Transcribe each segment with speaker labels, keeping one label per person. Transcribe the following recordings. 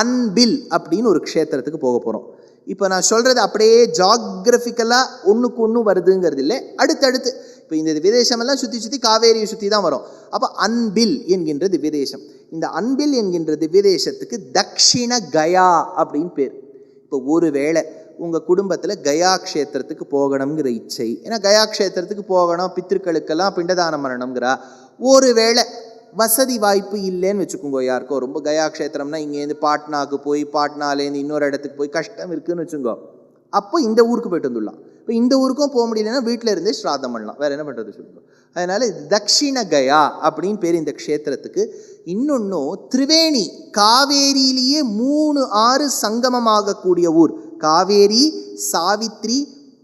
Speaker 1: அன்பில் அப்படின்னு ஒரு க்ஷேத்திரத்துக்கு போக போகிறோம் இப்போ நான் சொல்கிறது அப்படியே ஜாகிரபிக்கலாக ஒன்றுக்கு ஒன்று வருதுங்கிறது இல்லை. அடுத்தடுத்து இப்போ இந்த விதேசமெல்லாம் சுற்றி சுற்றி காவேரியை சுற்றி தான் வரும். அப்போ அன்பில் என்கின்ற திவ்யதேசம். இந்த அன்பில் என்கின்ற திவ்யதேசத்துக்கு தக்ஷிண கயா அப்படின்னு பேர். இப்போ ஒருவேளை உங்கள் குடும்பத்தில் கயா க்ஷேத்திரத்துக்கு போகணுங்கிற இச்சை ஏன்னா கயா க்ஷேத்திரத்துக்கு போகணும் பித்திருக்களுக்கெல்லாம் பிண்டதானம் பண்ணணுங்கிறா ஒருவேளை வசதி வாய்ப்பு இல்லைன்னு வச்சுக்கோங்க யாருக்கோ. ரொம்ப கயா க்ஷேத்திரம்னா இங்கேருந்து பாட்னாக்கு போய் பாட்னாலேருந்து இன்னொரு இடத்துக்கு போய் கஷ்டம் இருக்குதுன்னு வச்சுக்கோ. அப்போ இந்த ஊருக்கு போயிட்டு வந்துடலாம். இப்போ இந்த ஊருக்கும் போக முடியலன்னா வீட்டில் இருந்தே ஸ்ராதம் பண்ணலாம். வேறு என்ன பண்ணுறது சொல்லுங்க. அதனால் தக்ஷிண கயா அப்படின்னு பேர் இந்த க்ஷேத்திரத்துக்கு. இன்னொன்றும் திரிவேணி காவேரியிலேயே மூணு ஆறு சங்கமமாகக்கூடிய ஊர். காவேரி சாவித்ரி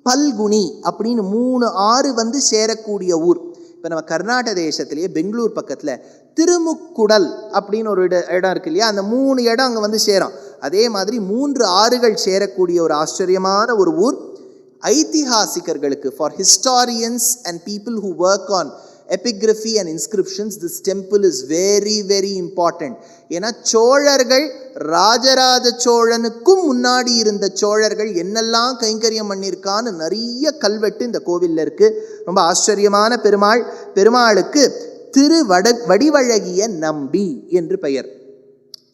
Speaker 1: பல்குனி அப்படின்னு மூணு ஆறு வந்து சேரக்கூடிய ஊர். இப்போ நம்ம கர்நாடக தேசத்திலேயே பெங்களூர் பக்கத்தில் திருமுக்குடல் அப்படின்னு ஒரு இட இடம் இருக்கு இல்லையா? அந்த மூணு இடம் அங்கே வந்து சேரும். அதே மாதிரி மூன்று ஆறுகள் சேரக்கூடிய ஒரு ஆச்சரியமான ஒரு ஊர். ஐதிஹாசிகர்களுக்கு for historians and people who work on epigraphy and inscriptions this temple is very very important ஏன்னா சோழர்கள் ராஜராஜ சோழனுக்கும் முன்னாடி இருந்த சோழர்கள் என்னெல்லாம் கைங்கரியம் பண்ணியிருக்கான்னு நிறைய கல்வெட்டு இந்த கோவிலில் இருக்குது ரொம்ப ஆச்சரியமான பெருமாள் பெருமாளுக்கு திரு வட வடிவழகிய நம்பி என்று பெயர்.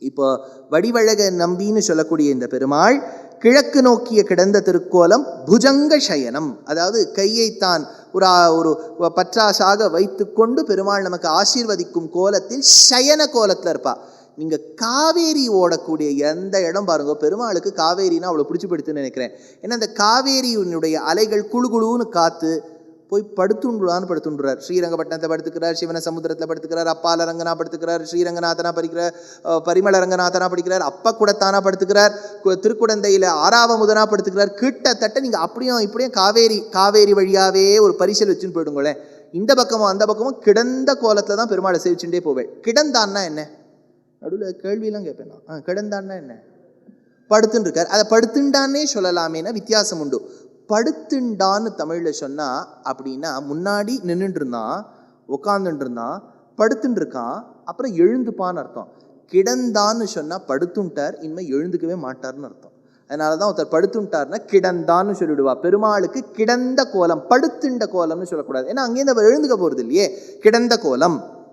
Speaker 1: இப்போ வடிவழக நம்பின்னு சொல்லக்கூடிய இந்த பெருமாள் கிழக்கு நோக்கிய கிடந்த திருக்கோலம் புஜங்க சயனம் அதாவது கையைத்தான் ஒரு ஒரு பற்றாசாக வைத்துக்கொண்டு பெருமாள் நமக்கு ஆசீர்வதிக்கும் கோலத்தில் சயன கோலத்தில் இருப்பா. நீங்கள் காவேரி ஓடக்கூடிய எந்த இடம் பாருங்க. பெருமாளுக்கு காவேரினா அவ்வளோ பிடிச்சி படுத்துன்னு நினைக்கிறேன். ஏன்னா அந்த காவேரியினுடைய அலைகள் குழு குழுன்னு காற்று போய் படுத்துண்டுலான்னு படுத்துண்டுறார் ஸ்ரீரங்கப்பட்டினத்தை படுத்துக்கிறார் சிவன சமுத்திரத்தில் படுத்துக்கிறார் அப்பால ரங்கனா படுத்துக்கிறார் ஸ்ரீரங்கநாதனா படிக்கிறார் பரிமள ரங்கநாதனா படிக்கிறார் அப்ப குடத்தானா படுத்துக்கிறார் கு- திருக்குடந்தையில் ஆறாவமுதனா படுத்துக்கிறார். கிட்டத்தட்ட நீங்கள் அப்படியும் இப்படியும் காவேரி காவேரி வழியாவே ஒரு பரிசல் வச்சுன்னு போயிடுங்களேன். இந்த பக்கமும் அந்த பக்கமும் கிடந்த கோலத்தில் தான் பெருமாளை சேவிச்சுட்டே போவேன். கிடந்தான்னா என்ன? நடுவில் கேள்வியெல்லாம் கேட்பேன் நான். ஆ கிடந்தான்னா என்ன? படுத்துன்னு இருக்கார். அதை படுத்துண்டானே சொல்லலாமேனா வித்தியாசம் உண்டு. படுத்துண்டான்னு தமிழில் சொன்னால் அப்படின்னா முன்னாடி நின்றுட்டுருந்தான் இருந்தான் உட்காந்துட்டு இருந்தான் அப்புறம் எழுந்துப்பான்னு அர்த்தம். கிடந்தான்னு சொன்னால் படுத்துட்டார் இனிமேல் எழுந்துக்கவே மாட்டார்னு அர்த்தம். அதனால தான் ஒருத்தர் படுத்துட்டார்னா கிடந்தான்னு சொல்லிவிடுவா பெருமாளுக்கு கிடந்த கோலம் படுத்துண்ட கோலம்னு சொல்லக்கூடாது. ஏன்னா அங்கேருந்து அவர் எழுந்துக்க போகிறது இல்லையே கிடந்த கோலம்.